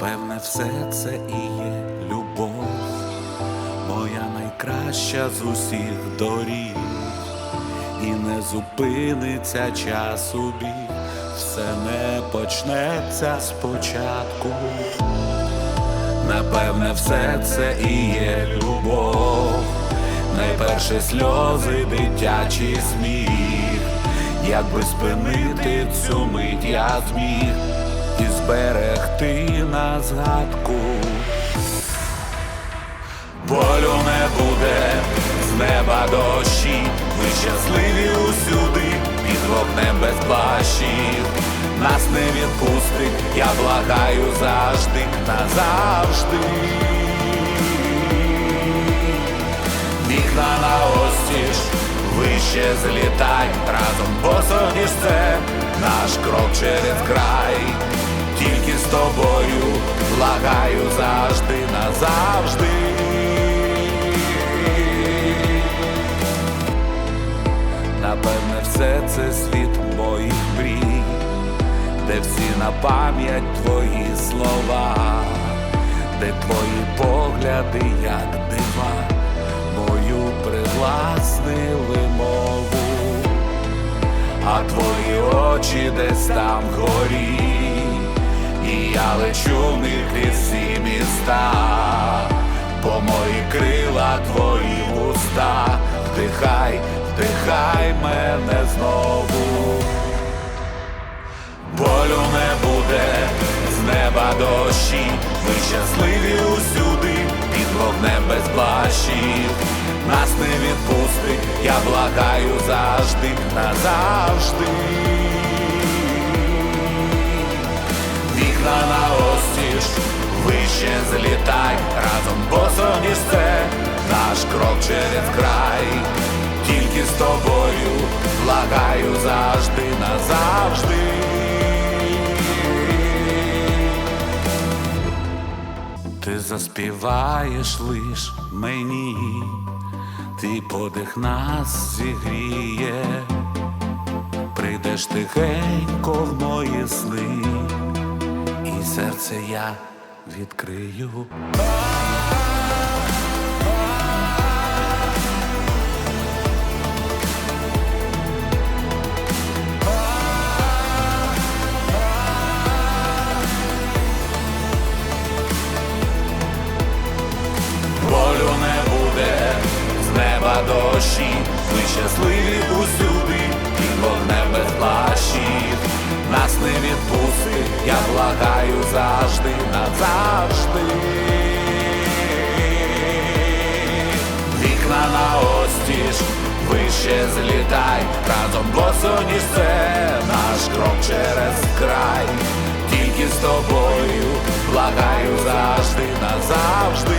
Напевне, все це і є любов, моя найкраща з усіх доріг, і не зупиниться час у біг, все не почнеться спочатку. Напевне, все це і є любов, найперше сльози, дитячий сміх, якби спинити цю мить я зміг зберегти на згадку. Болю не буде з неба дощі, ви щасливі усюди, під вогнем без плащів. Нас не відпустить, я благаю завжди, назавжди. Вікна на остіж, вище злітай, разом босоніж це наш крок через край. Тобою. Благаю завжди, назавжди. Напевне, все це світ моїх мрій, де всі на пам'ять твої слова, де твої погляди, як дива, мою привласнили мову, а твої очі десь там горі, і я лечу в них крізь всі міста, по мої крила твої вуста, вдихай, вдихай мене знову. Болю не буде з неба дощі, ми щасливі усюди, під вогнем без плащів. Нас не відпустить, я благаю завжди, назавжди. Остіж, вище злітай, разом босоніж це. Наш крок через край. Тільки з тобою благаю завжди, назавжди. Ти заспіваєш лиш мені, твій подих нас зігріє, прийдеш тихенько в мої сни, серце я відкрию. болю не буде, з неба дощі, ми щасливі усюди, я благаю завжди, назавжди. Вікна на остіж, вище злітай, разом босоніж це наш крок через край. Тільки з тобою благаю завжди, назавжди.